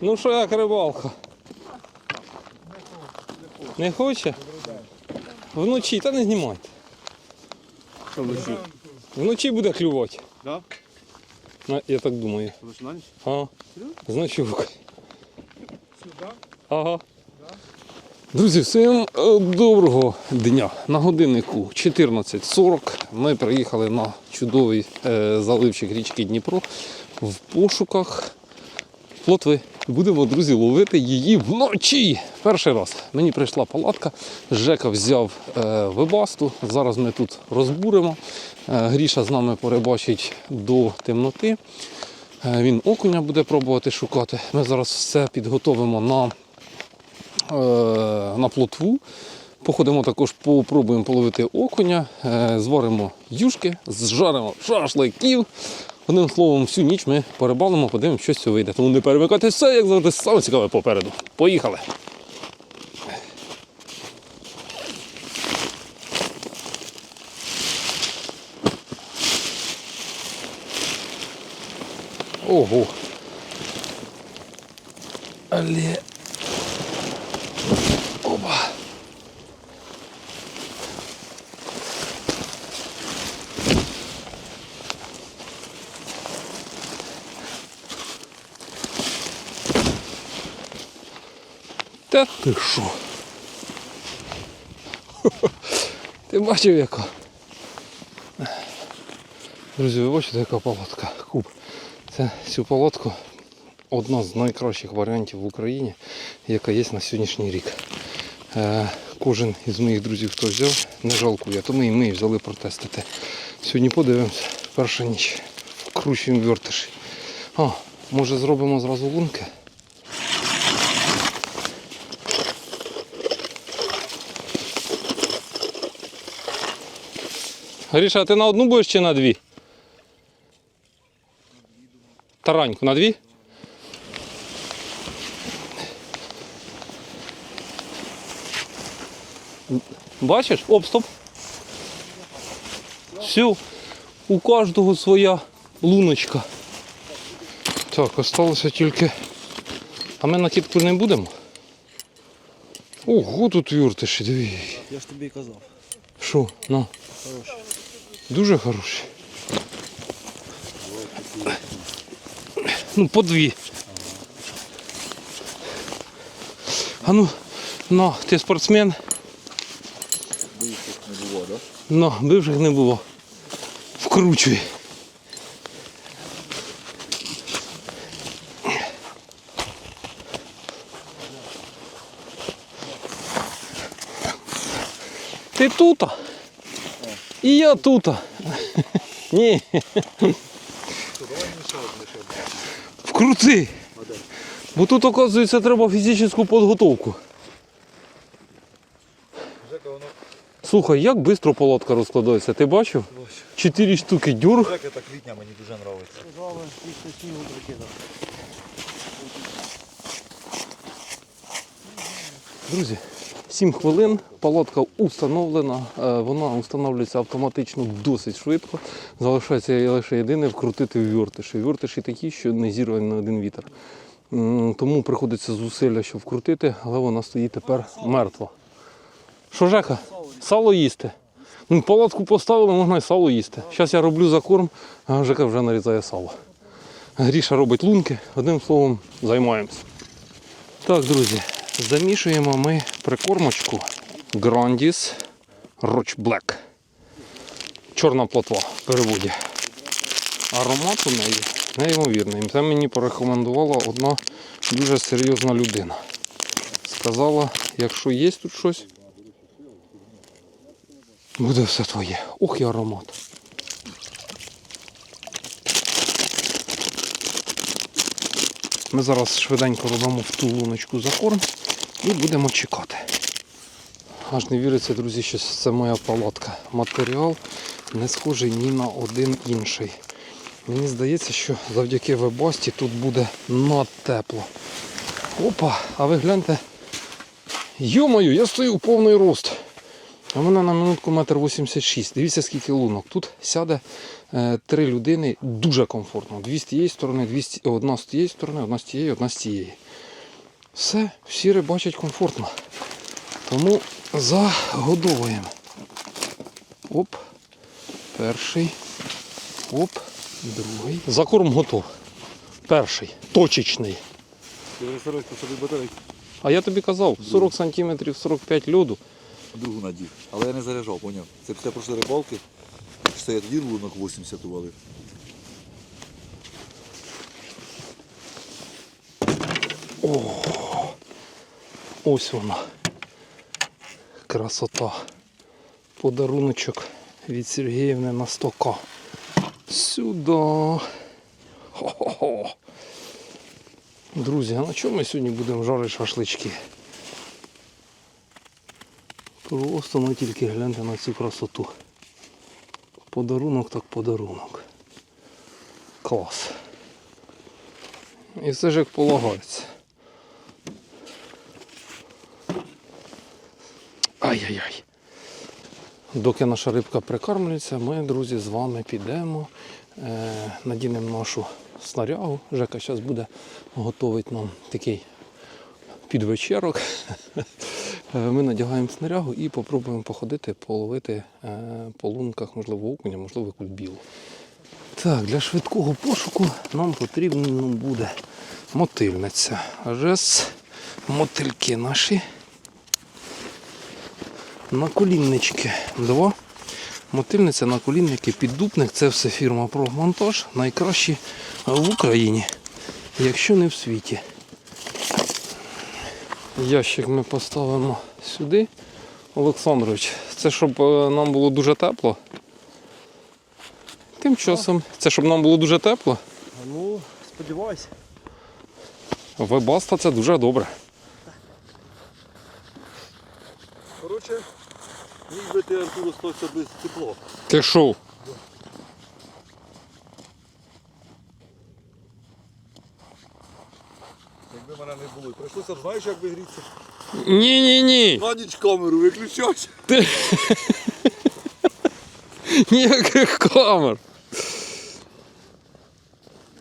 Ну що як рибалка? Не хоче? Вночі, та не знімайте. Що вночі? Вночі буде клювати. Да? На- Я так думаю. Ага. З ночівкою. Ага. Друзі, всім е, доброго дня. На годиннику 14.40 ми приїхали на чудовий е, заливчик річки Дніпро в пошуках плотви. Будемо, друзі, ловити її вночі. Перший раз мені прийшла палатка, Жека взяв е, вибасту. Зараз ми тут розбуримо. Е, Гріша з нами перебачить до темноти. Е, Він окуня буде пробувати шукати. Ми зараз все підготовимо на, е, на плотву. Походимо також, попробуємо половити окуня, е, зваримо юшки, зжаримо шашликів. Одним словом, всю ніч ми порибалимо, подивимося, що цього вийде. Тому не перемикайте все, як завжди, саме цікаве попереду. Поїхали! Ого! Але... Та ти що? Ти бачив яка? Друзі, ви бачите, яка палатка? Куб. Це цю палатку одна з найкращих варіантів в Україні, яка є на сьогоднішній рік. Е, кожен із моїх друзів, хто взяв, не жалкує, тому і ми взяли протестити. Сьогодні подивимося, перша ніч. Вкручуємо вертиш. А, може зробимо зразу лунки? Гріша, а ти на одну будеш чи на дві? Тараньку на дві? Бачиш? Оп, стоп. Все, у кожного своя луночка. Так, осталося тільки. А ми на кітку не будемо. Ого, тут вюртиші, диви. Я ж тобі і казав. Що? На. Хороший. Дуже хороші. Ну, по дві. А ну, на, ти спортсмен? Бивших Не було, да? На, бивших не було. Вкручуй. Ти тут? І я тут. Ні. Вкрути. Бо тут, оказується, треба фізичну підготовку. Слухай, як швидко палатка розкладається, ти бачив? Чотири штуки дюр. Жека та квітня мені дуже подобається. Друзі, 7 хвилин, палатка установлена, е, вона встановлюється автоматично досить швидко. Залишається лише єдине вкрутити ввертиші. Ввертиші такі, що не зірвані на один вітер. Тому приходиться зусилля, щоб вкрутити, але вона стоїть тепер мертва. Що, Жека? Сало їсти. Ну, палатку поставили, можна і сало їсти. Зараз я роблю закорм, а Жека вже нарізає сало. Гріша робить лунки, одним словом, займаємося. Так, друзі, замішуємо ми прикормочку Grandis Roach Black. Чорна плотва в переводі. Аромат у неї неймовірний. Це мені порекомендувала одна дуже серйозна людина. Сказала, якщо є тут щось, буде все твоє. Ох і аромат. Ми зараз швиденько робимо в ту луночку закорм і будемо чекати. Аж не віриться, друзі, що це моя палатка. Матеріал не схожий ні на один інший. Мені здається, що завдяки вебасті тут буде надтепло. Опа, а ви гляньте. Йомаю, я стою в повний рост. А мене на минутку метр 86. Дивіться, скільки лунок. Тут сяде е, три людини дуже комфортно. Дві з тієї сторони, дві з одна з тієї сторони, одна з тієї, одна з тієї. Все, всі рибачать комфортно. Тому загодовуємо. Оп. Перший. Оп. Другий. Закорм готов. Перший. Точечний. А я тобі казав, 40 см 45 льоду. Другу надів. Але я не заряджав, поняв. Це після прошлої рибалки. Що я тоді лунок 80 увалив. Ось вона. Красота. Подаруночок від Сергіївни на 100к. Сюди. Хо-хо-хо. Друзі, а на чому ми сьогодні будемо жарити шашлички? Просто ну тільки гляньте на цю красоту. Подарунок так подарунок. Клас. І все ж як полагається. Ай-яй-яй. Доки наша рибка прикармлюється, ми, друзі, з вами підемо, е, надінемо нашу снарягу. Жека зараз буде готувати нам такий підвечерок. Е, Ми надягаємо снарягу і попробуємо походити, половити е, по лунках, можливо, окуня, можливо, кульбілу. Так, для швидкого пошуку нам потрібно буде мотильниця. Жес, мотильки наші наколіннички. Два. Мотильниця, наколінники, піддупник. Це все фірма Прогмонтаж. Найкращі в Україні, якщо не в світі. Ящик ми поставимо сюди. Олександрович, це щоб е, нам було дуже тепло. Тим часом, це щоб нам було дуже тепло. Ну, сподіваюся. Вебаста це дуже добре. Коротше, міг би ти Артур остався без тепла. Ти що? Якби мене не було. Прийшлося, знаєш, як би грітися? Ні-ні-ні. На ніч камеру виключать. Ніяких камер.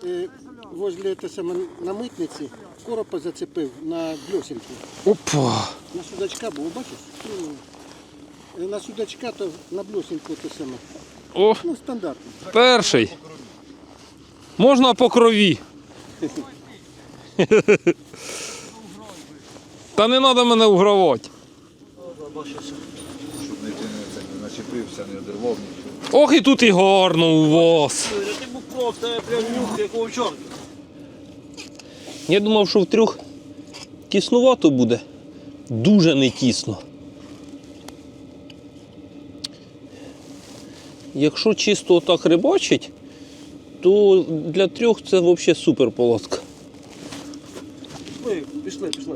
Е, возле те саме, на митниці коропа зацепив на бльосінку. Опа. На судачка був, бачиш? Ну, На судачка то на бльосінку те саме. О, Ну, стандартно. перший. Можна по крові. Та не треба мене угравати. Щоб не, не, не начепився, не одервав нічого. Ох і тут і гарно у вас. Ти був кров, тебе прям нюх, якого чорта. Я думав, що в трьох тіснувато буде. Дуже не тісно. Якщо чисто отак рибачить, то для трьох це взагалі супер полоска. Пішли, пішли, пішли.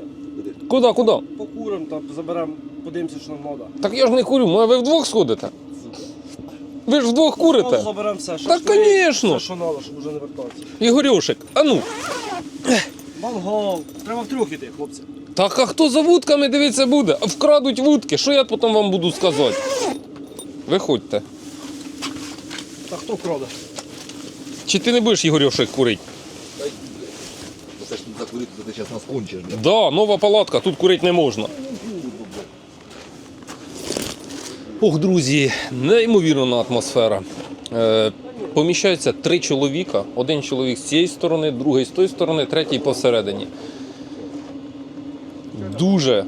Куди, куди? Покуримо там, заберемо, подивимося, що нам треба. Так я ж не курю, може ви вдвох сходите. Ви ж вдвох курите. заберемо все. Та, конечно. Все, що треба, щоб вже не вертатися. Ігорюшик, а ну. Мангал. Треба втрьох іти, хлопці. Так а хто за вудками дивиться буде? Вкрадуть вудки, що я потім вам буду сказати? Виходьте. Та хто краде? Чи ти не будеш Ігорюшик курити? Це ж закурити, то ти зараз нас кончиш, бля. Да, нова палатка, тут курити не можна. Ох, друзі, неймовірна атмосфера. Е, поміщаються три чоловіка. Один чоловік з цієї сторони, другий з тої сторони, третій посередині. Дуже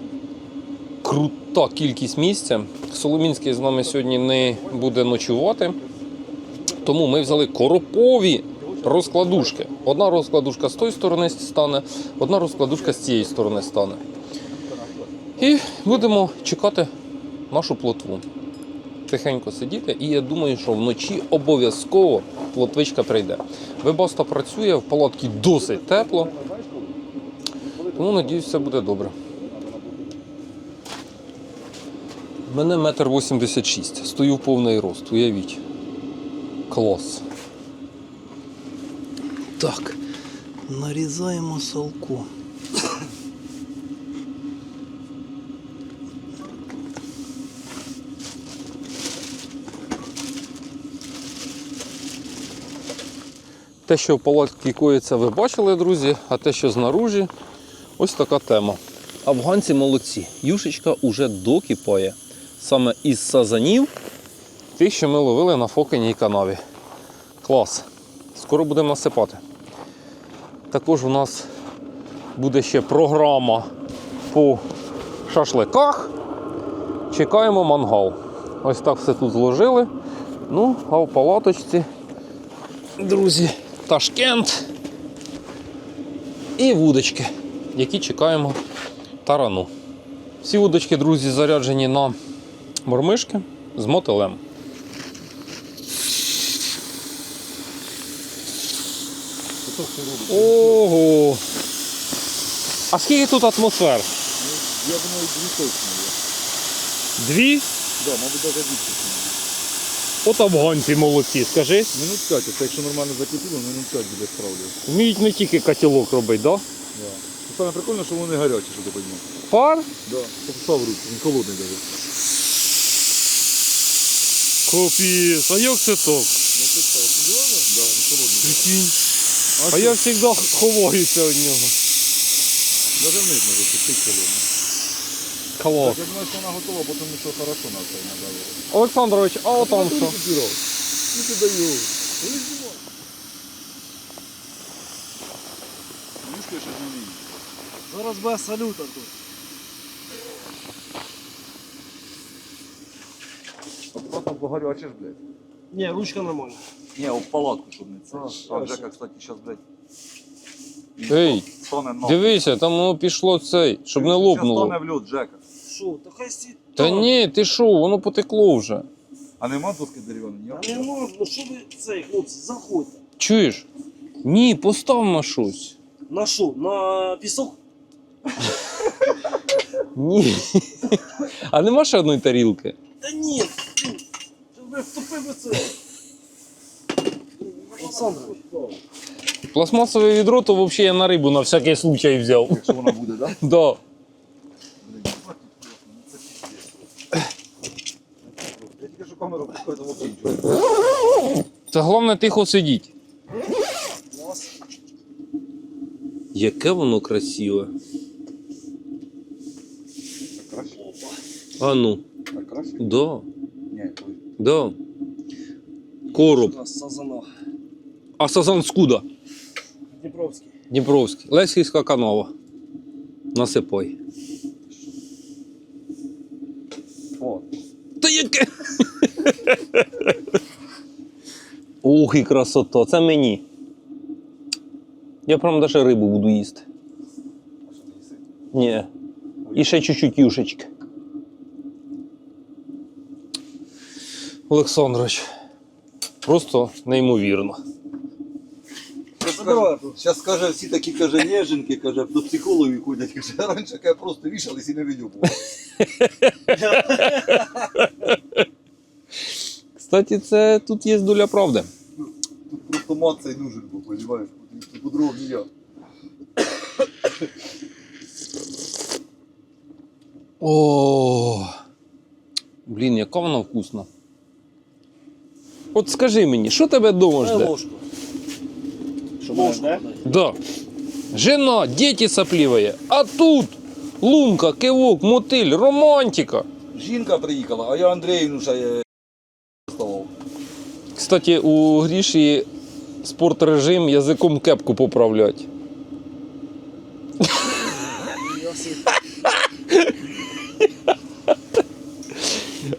крута кількість місця. Соломінський з нами сьогодні не буде ночувати. Тому ми взяли коропові розкладушки. Одна розкладушка з тої сторони стане, одна розкладушка з цієї сторони стане. І будемо чекати нашу плотву. Тихенько сидіти, і я думаю, що вночі обов'язково плотвичка прийде. Вебаста працює, в палатці досить тепло. Тому надіюсь, все буде добре. Мене метр вісімдесят шість. Стою в повний рост, уявіть. Клас. Так, нарізаємо салку. Те, що в палатці коїться, ви бачили, друзі, а те, що знаружі, Ось така тема. Афганці молодці. Юшечка уже докипає. Саме із сазанів, тих, що ми ловили на Фокиній канаві. Клас. Скоро будемо насипати. Також у нас буде ще програма по шашликах. Чекаємо мангал. Ось так все тут зложили. Ну, а в палаточці, друзі, Ташкент і вудочки, які чекаємо тарану. Всі вудочки, друзі, заряджені на мормишки з мотилем. Ого! А скільки тут атмосфер? Я думаю, дві точно є. Дві? Да, мабуть, навіть більше. От афганці молодці, скажи. Минут 5, це якщо нормально закипіло, минут 5 буде справді. Вміють не тільки котілок робити, так? Да? Да. Саме прикольно, що вони гарячі, що ти розумієш. Пар? Да. Пописав руку, він холодний даже. Капець, а як це так? Ну це так? Да, він холодний. Прикинь. А, А що? я завжди ховаюся від нього. Даже вниз може пустити холодний. Клас. Так, я думаю, що вона готова, бо тому що хорошо на це надавили. Олександрович, а отам що? Ну ти даю. Мішка ще не вміє. Зараз буде салют тут. Просто погаряче ж, блядь. Ні, ручка нормальна. Не, в палатку, щоб не це. А Джека, кстати, зараз, блядь. Ей, Стане нахуй. дивися, там воно пішло цей, щоб не Щас лопнуло. стане в льот, Джека. Що, та хай сі... Та ні, ти що, воно потекло вже. А нема доски дерев'яної? Та не можна, ну що ви цей, хлопці, заходьте. Чуєш? Ні, постав на щось. На що? На пісок? Ні. А нема ще одної тарілки? Та ні, фу, ти ви втопив би це. Олександр, Пластмасове відро, то взагалі я на рибу на всякий случай взяв. Якщо вона буде, так? Да. Я тільки що камеру пускаю, там. Це головне тихо сидіть. Яке воно красиве. А ну, Так краще? да, Ні, да. Короб. У нас сазана. А сазан скуда? Дніпровський. Дніпровський. Лесівська канава. Насипай. О, Та яке? Ух, і красота, це мені. Я прям даже рибу буду їсти. Ні. І ще чуть-чуть юшечки. Олександрович, просто неймовірно. Забирай. Зараз каже, всі такі каже, неженки, каже, до психологів ходять, каже, а раніше каже, просто вішались і не видюбували. Кстати, це тут є доля правди. Тут просто мат цей нужен був, розумієш? По-другому ніяк. О, блін, яка вона вкусна. От скажи мені, що тебе вдома жде? ложку. Дай. Да. Жена, дети сопливые. А тут лунка, кивок, мотиль, романтика. Жінка приїхала, а я Андрею ще е, ставав. Кстати, у Гріші спортрежим язиком кепку поправлять.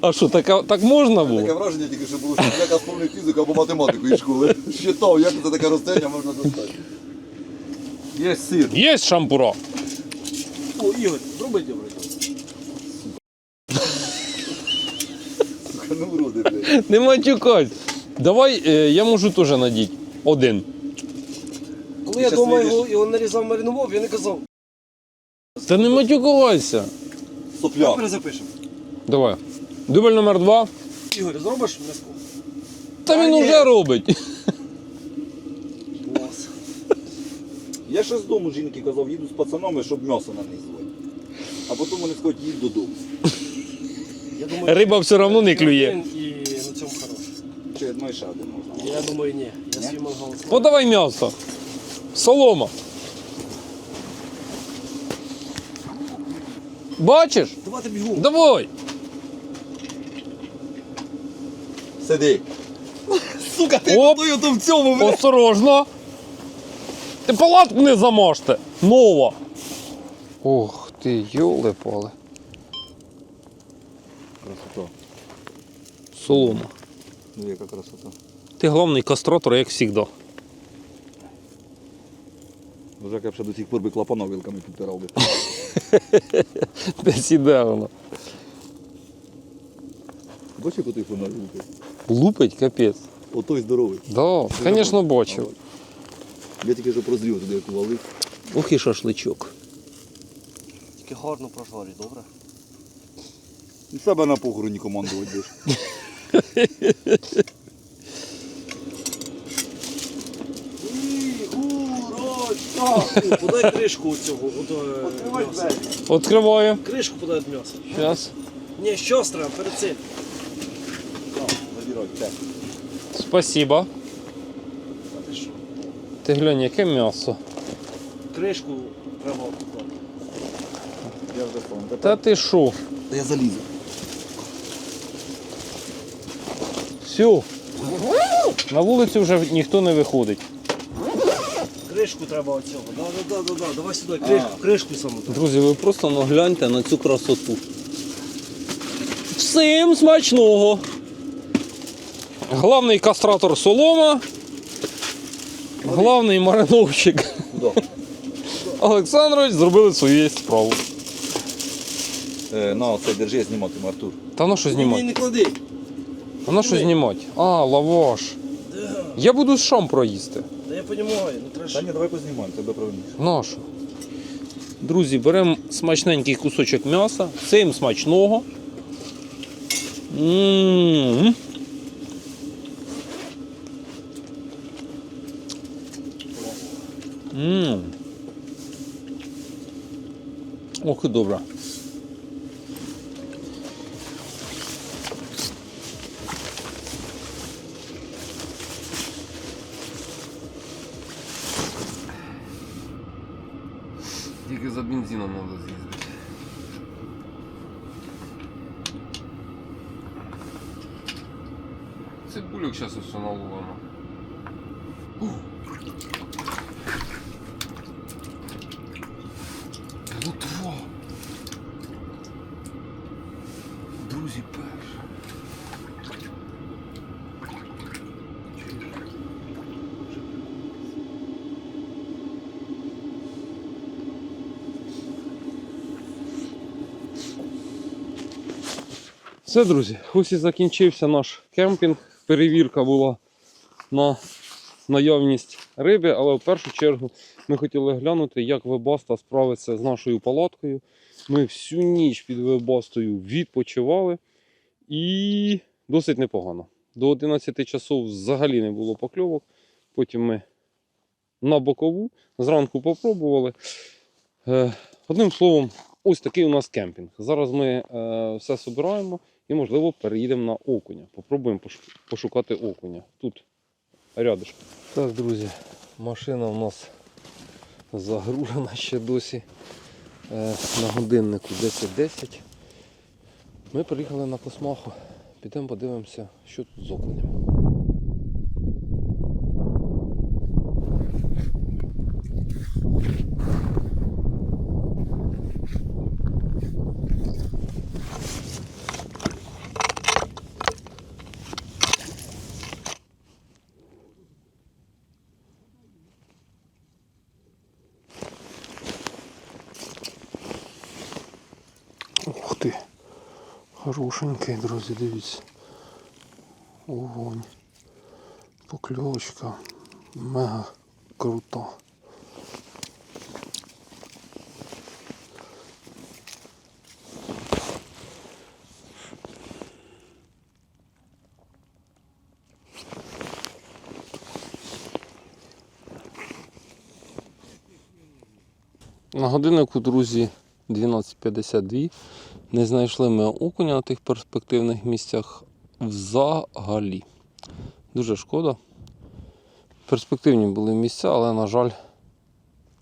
А що, так, так можна Таке враження тільки, що було, що яка сповнив фізику або математику із школи. Щитав, як це таке розстояння можна достати. Є сир. Є шампура. О, Ігор, зроби добре. Сука, ну вроде, блядь. Не матюкать. Давай, е, я можу теж надіти. Один. Коли я щас дома вийдеш. його, його нарізав маринував, я не казав. Та не матюкувайся. Сопля. Перезапишемо. Давай. Дубль номер два. Ігор, зробиш м'яско? Та він уже робить. Клас. Я ще з дому жінки казав, їду з пацанами, щоб м'ясо нанизувати. А потім вони скажуть, їдь додому. Я думаю, Риба все одно не клює. один І на цьому хорош. Чи я думаю, ще один можна. Я думаю, ні. Я Ні? свій мангал. Подавай м'ясо. Солома. Бачиш? Давайте бігом. Давай! Сиди. Сука, ти Оп. куди то в цьому, блядь? Осторожно! Ти палатку не замажте! Нова! Ох ти, йоли поле. Красота. Солома. Ну яка красота. Ти головний кастратор, як завжди. Як я б ще до сих пор би клапана вилками підпирав би. Десь іде Бачиш, який той фонарь лупить? Лупить, капець. Отой здоровий. Да, звісно, бачив. Я тільки що прозрів туди, як увалив. Ух і шашличок. Тільки гарно прожарі, добре? І себе на похороні командувати будеш. Подай кришку оцього. От, е. Відкриваю. Кришку подай від м'яса. Зараз. Ні, щось треба перед цим. Спасибо. А ти що? Ти глянь, яке м'ясо. Кришку треба. Я вже сам. Та ти що? Та я залізу. Все. На вулицю вже ніхто не виходить. Кришку треба оцього. Да, да, да, да, да. Давай сюди кришку, кришку так. Друзі, ви просто нагляньте на цю красоту. Всім смачного! Главний кастратор солома. Главний мариновщик Куди? Олександрович зробили свою справу. Е, на, це держи, я зніматиму, Артур. Та воно що Ні, ні, знімати? не клади. Воно що знімати? А, лаваш. Да. Я буду з шам проїсти. Та я розумію, ну треба Та ні, давай познімаємо, тебе правильніше. Нашу. Друзі, беремо смачненький кусочок м'яса, всім смачного. М. М. Ох і добре. Тільки за бензином треба з'їздити. Цибульок зараз все наловимо. Все, друзі, ось і закінчився наш кемпінг. Перевірка була на наявність риби, але в першу чергу ми хотіли глянути, як Вебаста справиться з нашою палаткою. Ми всю ніч під Вебастою відпочивали і досить непогано. До 11 часов взагалі не було покльовок. Потім ми на бокову зранку попробували. Е, Одним словом, ось такий у нас кемпінг. Зараз ми е, все збираємо і, можливо, переїдемо на окуня. Попробуємо пошукати окуня. Тут рядом. Так, друзі, машина у нас загружена ще досі е, на годиннику 10.10. Ми приїхали на космаху. Підемо подивимося, що тут з окунем. Ух ти. Хорошенький, друзі, дивіться. Огонь. Покльовочка. Мега крута. На годиннику, друзі, 12.52. Не знайшли ми окуня на тих перспективних місцях взагалі. Дуже шкода. Перспективні були місця, але, на жаль,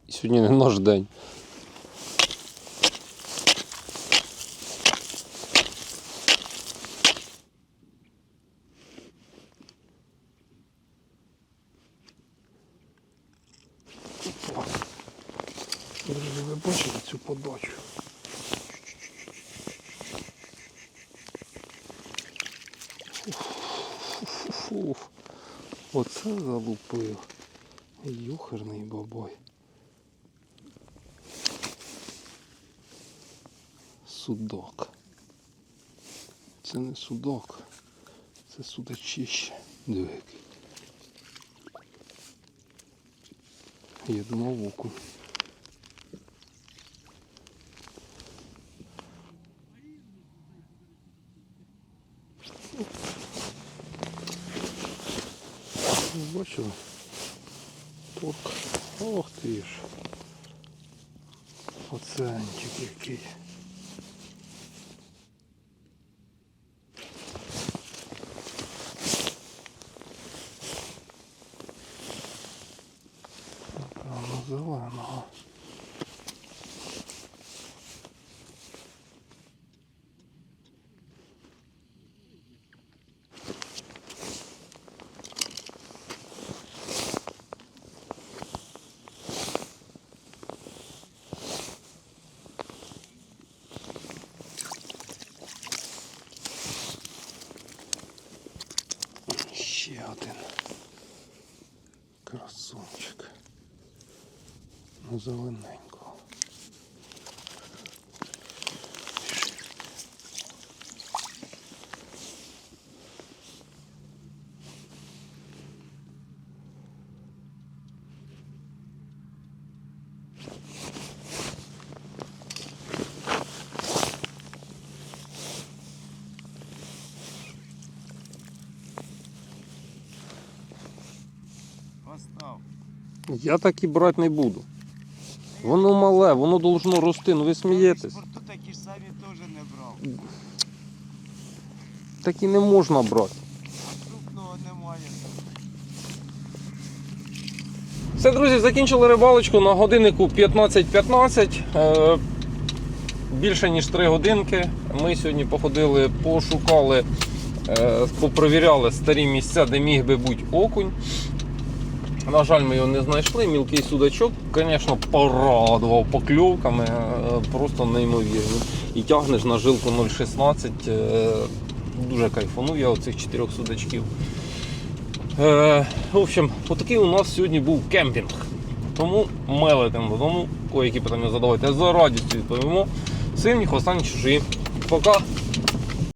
сьогодні не наш день. Ви бачили цю подачу. Оце залупив. Юхерний бабой. Судок. Це не судок, це судачище. Диви який. Думав окунь. Бачили? Турк. Ох ти ж. Оценчик який. Один красунчик. Ну, зелененького. Постав. Я так і брати не буду. Воно мале, воно должно рости, ну ви смієтесь. Спорту такі ж самі теж не брав. Так і не можна брати. Крупного немає. Все, друзі, закінчили рибалочку на годиннику 15.15. Е, Більше ніж 3 годинки. Ми сьогодні походили, пошукали, е, попровіряли старі місця, де міг би бути окунь. На жаль, ми його не знайшли. Мілкий судачок, звісно, порадував покльовками, е, просто неймовірно. І тягнеш на жилку 0,16. е, Дуже кайфанув я оцих чотирьох судачків. Е, в общем, отакий у нас сьогодні був кемпінг. Тому ми летимо додому. Кої-які питання задавайте. За радістю відповімо. Сильні, останні чужі. Пока.